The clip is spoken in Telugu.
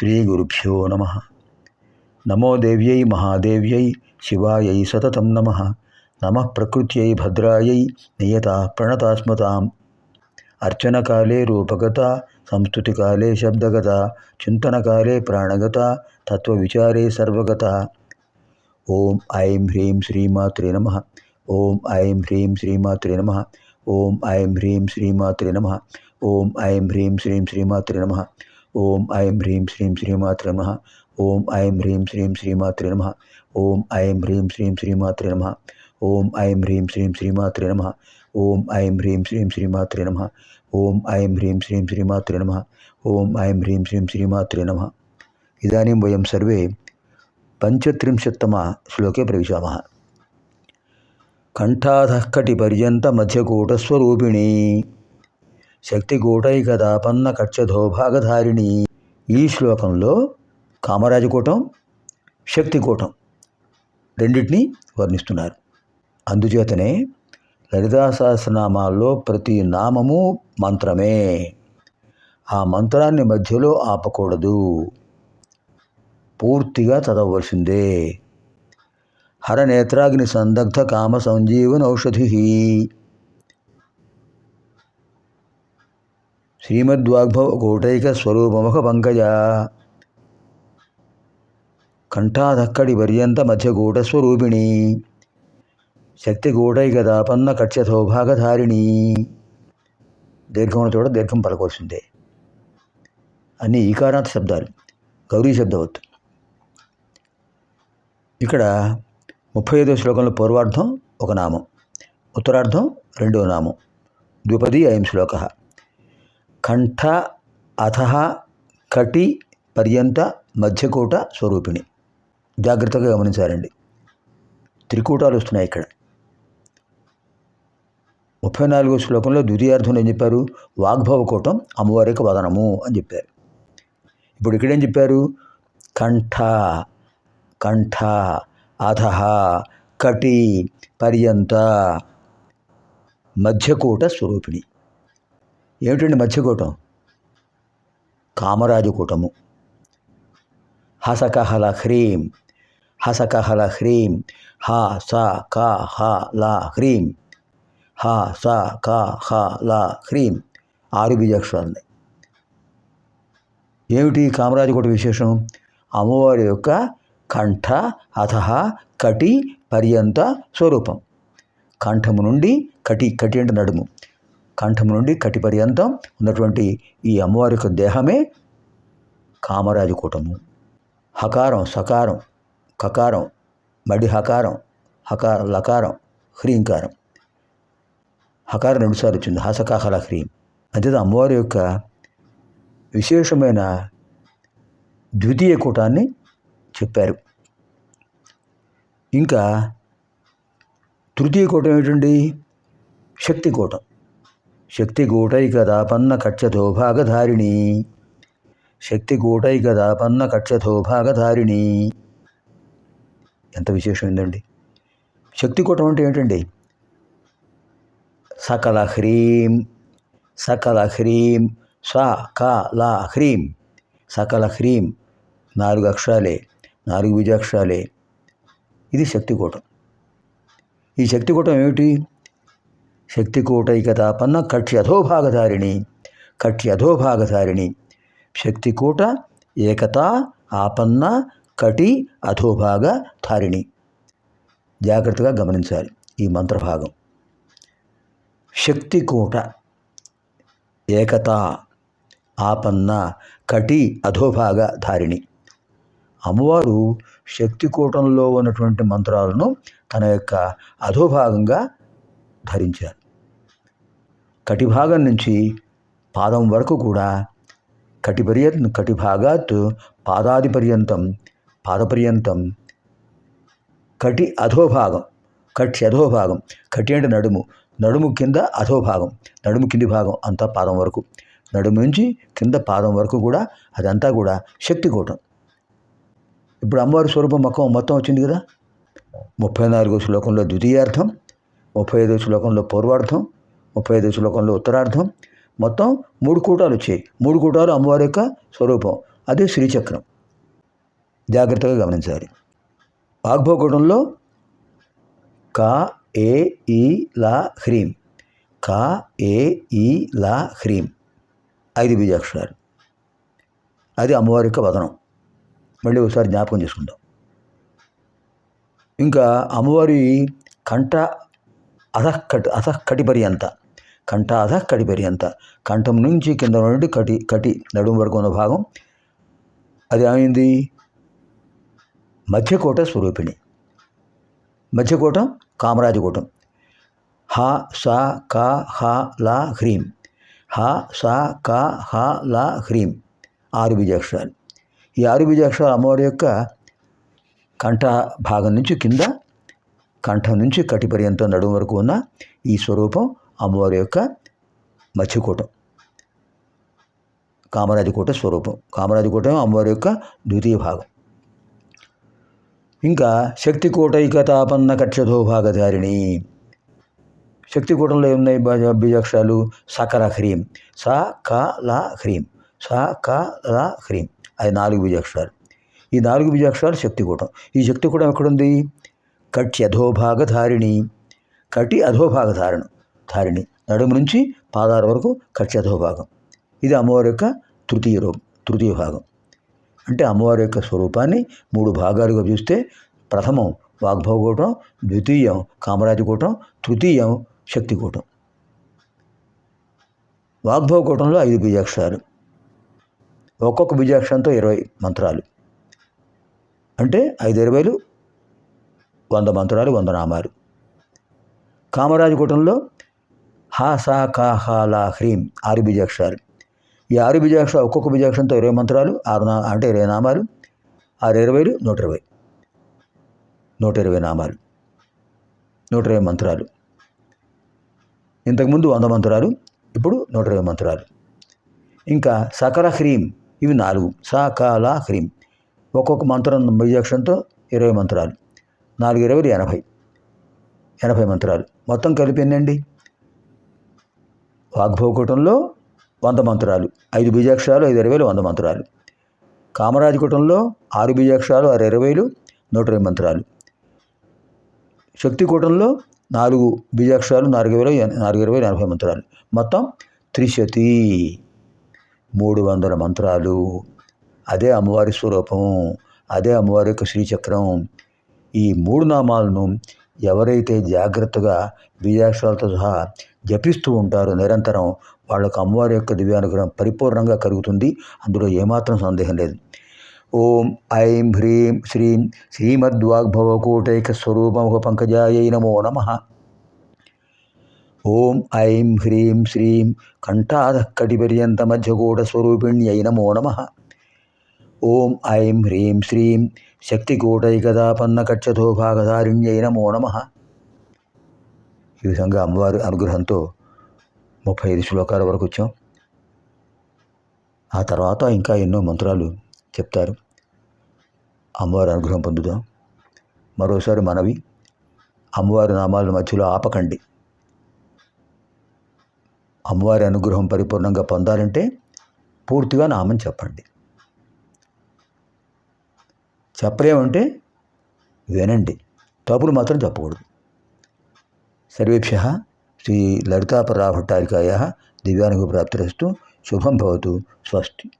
శ్రీగురుభ్యో నమ. నమో దేవ్యై మహాదేవ్యై శివాయై సతతం నమ. నమ ప్రకృత్యై భద్రాయై నియత ప్రణతాస్మతాం. అర్చనకాలే రూపగత సంస్కృతికాలే శబ్దగత చింతనకాలే ప్రాణగత తత్వవిచారే సర్వగత. ఓం ఐం హ్రీం శ్రీమాత్రే నమ. ఓం ఐం హ్రీం శ్రీమాత్రే నమ. ఓం ఐం హ్రీం శ్రీమాత్రే నమ. ఓం ఐం హ్రీం శ్రీం శ్రీమాత్రే నమ. ఓం ఐం హ్రీం శ్రీం శ్రీమాత్ర నమ. ఓం ఐం హ్రీం శ్రీం శ్రీమాత్ర నమ. ఓం ఐం హ్రీం శ్రీం శ్రీమాత్ర నమ. ఓం ఐం హ్రీం శ్రీం శ్రీమాత్ర నమ. ఓం ఐం హ్రీం శ్రీం శ్రీమాత్ర నమ. ఓం ఐం హ్రీం శ్రీం శ్రీమాత్ర నమ. ఓం ఐం హ్రీం శ్రీం శ్రీమాత్ర నమ. ఇదానీం వయం సర్వే పంచత్రింశత్తమ శ్లోకే ప్రవిశా కంఠాధకటి పర్యంత మధ్యకూటస్వరూపిణీ. శక్తికూటైకదాపన్న కక్షధోభాగధారిణి ఈ శ్లోకంలో కామరాజకూటం శక్తికూటం రెండింటినీ వర్ణిస్తున్నారు. అందుచేతనే లలితా సహస్రనామాల్లో ప్రతి నామము మంత్రమే. ఆ మంత్రాన్ని మధ్యలో ఆపకూడదు. పూర్తిగా చదవవలసిందే. హరనేత్రాగ్ని సందగ్ధ కామ సంజీవన శ్రీమద్వాగ్భవ కోటైక స్వరూపముఖ పంకజ కంఠాధక్కడి పర్యంత మధ్యకూట స్వరూపిణి కఠ్య సౌభాగధారిణి దీర్ఘమున చోట దీర్ఘం పలకవలసిందే అన్ని ఈకారాంత శబ్దాలు. గౌరీ శబ్దవత్తు ఇక్కడ ముప్పై ఐదో శ్లోకంలో పూర్వార్థం ఒక నామం. ఉత్తరార్థం రెండో నామం. ద్విపది అయం శ్లోక. కంఠ అథ కటి పర్యంత మధ్యకూట స్వరూపిణి. జాగ్రత్తగా గమనించారండి. త్రికూటాలు వస్తున్నాయి ఇక్కడ. ముప్పై నాలుగో శ్లోకంలో ద్వితీయార్థం ఏం చెప్పారు? వాగ్భవ కూటం అమ్మవారి యొక్క వదనము అని చెప్పారు. ఇప్పుడు ఇక్కడేం చెప్పారు? కంఠ కంఠ అధ కటి పర్యంత మధ్యకూట స్వరూపిణి. ఏమిటండి మధ్యకూటం కామరాజకూటము హసకహల హ్రీం హసకహల హ్రీం హ స క హ ల హ్రీం హ స క హ ల హ్రీం. ఆరు బీజాక్షరాలని ఏమిటి కామరాజుకోట విశేషం? అమ్మవారి యొక్క కంఠ అథ కటి పర్యంత స్వరూపం. కంఠము నుండి కటి కటి అంటే నడుము. కంఠం నుండి కటి పర్యంతం ఉన్నటువంటి ఈ అమ్మవారి యొక్క దేహమే కామరాజకూటము హకారం సకారం కకారం మడి హకారం హకారం లకారం హ్రీంకారం. హకారం రెండుసార్లు వచ్చింది. హసకాహల హ్రీం. అంతే అమ్మవారి యొక్క విశేషమైన ద్వితీయ కూటాన్ని చెప్పారు. ఇంకా తృతీయ కూటం ఏమిటండి? శక్తి కూటం. శక్తిగూటైకదాపన్న కూటైకదాపన్న కక్షథోభాగధారిణి శక్తి కూటైకదాపన్న కక్షథోభాగధారిణి ఎంత విశేషం ఏందండి శక్తి కూటం అంటే ఏంటండి? సకల హ్రీం సకల హ్రీం స క ల హ్రీం సకల హ్రీం నాలుగు అక్షరాలే నాలుగు బీజాక్షరాలే ఇది శక్తికూటం. ఈ శక్తికూటం ఏమిటి? శక్తికూటైకతాపన్న కక్ష్యధోభాగధారిణి కక్ష్యధోభాగధారిణి శక్తికూట ఏకతా ఆపన్న కటి అధోభాగ ధారిణి జాగ్రత్తగా గమనించాలి ఈ మంత్రభాగం శక్తికూట ఏకత ఆపన్న కటి అధోభాగ ధారిణి అమ్మవారు శక్తికూటంలో ఉన్నటువంటి మంత్రాలను తన యొక్క అధోభాగంగా ధరించారు. కటిభాగం నుంచి పాదం వరకు కూడా కటి కటిభాగాత్ కటి పాదాది పర్యంతం పాదపర్యంతం కటి అధోభాగం కటి అధోభాగం కటి అంటే నడుము నడుము కింద అధోభాగం నడుము కింది భాగం అంతా పాదం వరకు. నడుము నుంచి కింద పాదం వరకు కూడా అదంతా కూడా శక్తికూటం ఇప్పుడు అమ్మవారి స్వరూపం మొక్కం మొత్తం వచ్చింది కదా? ముప్పై నాలుగో శ్లోకంలో ద్వితీయార్థం ముప్పై ఐదో శ్లోకంలో పూర్వార్థం ముప్పై ఐదు శ్లోకంలో ఉత్తరార్థం. మొత్తం మూడు కూటాలు వచ్చాయి. మూడు కూటాలు అమ్మవారి యొక్క స్వరూపం. అదే శ్రీచక్రం. జాగ్రత్తగా గమనించాలి. వాగ్భోగుడంలో కా ఏ ఈ లా హ్రీం. కా ఏ ఈ లా హ్రీం. ఐదు బీజాక్షరాలు. అది అమ్మవారి యొక్క వదనం. మళ్ళీ ఒకసారి జ్ఞాపకం చేసుకుందాం. ఇంకా అమ్మవారి కంఠ అధక్కటి అధక్కటి పర్యంత కంఠాధ కడి పర్యంత కంఠం నుంచి కింద నుండి కటి కటి నడుము వరకు ఉన్న భాగం. అది ఏమైంది? మధ్యకోట స్వరూపిణి. మధ్యకోటం కామరాజకోటం. హ స క హ ల హ్రీం. హ స క హ ల హ్రీం. ఆరు బీజాక్షరాలు ఈ ఆరు బీజాక్షరాలు అమ్మవారి యొక్క కంఠ భాగం నుంచి కింద కంఠం నుంచి కటి పర్యంతం నడుము వరకు ఉన్న ఈ స్వరూపం అమ్మవారి యొక్క మత్స్యకూటం. కామరాజకోట స్వరూపం. కామరాజకోటం అమ్మవారి యొక్క ద్వితీయ భాగం. ఇంకా శక్తికోటైకతాపన్న కక్షధో భాగధారిణి. శక్తికూటంలో ఉన్నాయి బీజాక్షరాలు సకర హ్రీం స క ల హ్రీం స క ల హ్రీం అది నాలుగు బీజాక్షరాలు ఈ నాలుగు బీజాక్షరాలు శక్తికూటం ఈ శక్తికూటం ఎక్కడుంది కటి అధోభాగధారిణి కటి అధోభాగధారణ ధారిణి. నడుము నుంచి పాదాల వరకు కక్షతో భాగం ఇది అమ్మవారి యొక్క తృతీయ రూపం తృతీయ భాగం. అంటే అమ్మవారి యొక్క స్వరూపాన్ని మూడు భాగాలుగా చూస్తే ప్రథమం వాగ్భవకూటం ద్వితీయం కామరాజకూటం తృతీయం శక్తికూటం వాగ్భవకూటంలో ఐదు బీజాక్షరాలు. ఒక్కొక్క బీజాక్షరంతో ఇరవై మంత్రాలు. అంటే ఐదు ఇరవైలు వంద మంత్రాలు వంద నామాలు. కామరాజకూటంలో కూటంలో హాసా కాహాలా హ్రీం ఆరు బీజాక్షరాలు ఈ ఆరు బీజాక్షరాలు ఒక్కొక్క బీజాక్షరంతో ఇరవై మంత్రాలు ఆరు నా అంటే ఇరవై నామాలు ఆరు ఇరవైలు నూట ఇరవై. నూట ఇరవై నామాలు నూట ఇరవై మంత్రాలు. ఇంతకుముందు వంద మంత్రాలు ఇప్పుడు నూట ఇరవై మంత్రాలు. ఇంకా సకల హ్రీం ఇవి నాలుగు. సకాల హ్రీం ఒక్కొక్క మంత్రం బీజాక్షరంతో ఇరవై మంత్రాలు నాలుగు ఇరవై ఎనభై. ఎనభై మంత్రాలు. మొత్తం కలిపి ఎన్నండి? వాగ్భవకూటంలో వంద మంత్రాలు. ఐదు బీజాక్షరాలు ఐదు ఇరవైలు వంద మంత్రాలు. కామరాజకూటంలో ఆరు బీజాక్షరాలు ఆరు ఇరవైలు నూట ఇరవై మంత్రాలు. శక్తికూటంలో నాలుగు బీజాక్షరాలు నాలుగు ఇరవై నాలుగు ఇరవై నలభై మంత్రాలు. మొత్తం త్రిశతి. మూడు వందల మంత్రాలు. అదే అమ్మవారి స్వరూపం. అదే అమ్మవారి యొక్క శ్రీచక్రం. ఈ మూడు నామాలను ఎవరైతే జాగ్రత్తగా బీజాక్షరాలతో సహా జపిస్తూ ఉంటారో నిరంతరం వాళ్ళకు అమ్మవారి యొక్క దివ్యానుగ్రహం పరిపూర్ణంగా కలుగుతుంది. అందులో ఏమాత్రం సందేహం లేదు. ఓం ఐం హ్రీం శ్రీం శ్రీమద్వాగ్భవకూటైక స్వరూపముఖ పంకజాయై నమో నమ. ఓం ఐం హ్రీం శ్రీం కంఠాధక్కటిపర్యంత మధ్యకూట స్వరూపిణ్యై నమో నమ. ఓం ఐం హ్రీం శ్రీం శక్తికూటైకదాపన్న కక్షతో భాగధారిణ్యై నమో నమ. ఈ విధంగా అమ్మవారి అనుగ్రహంతో ముప్పై ఐదు శ్లోకాల వరకు వచ్చాం. ఆ తర్వాత ఇంకా ఎన్నో మంత్రాలు చెప్తారు. అమ్మవారి అనుగ్రహం పొందుదాం. మరోసారి మనవి అమ్మవారి నామాల మధ్యలో ఆపకండి. అమ్మవారి అనుగ్రహం పరిపూర్ణంగా పొందాలంటే పూర్తిగా నామం చెప్పండి. చెప్పలేమంటే వినండి. తప్పులు మాత్రం చెప్పకూడదు. సర్వేభ్య శ్రీ లలితాపరాభట్టారికాయ దివ్యానుభవ ప్రాప్తిరస్తు శుభం భవతు. స్వస్తి.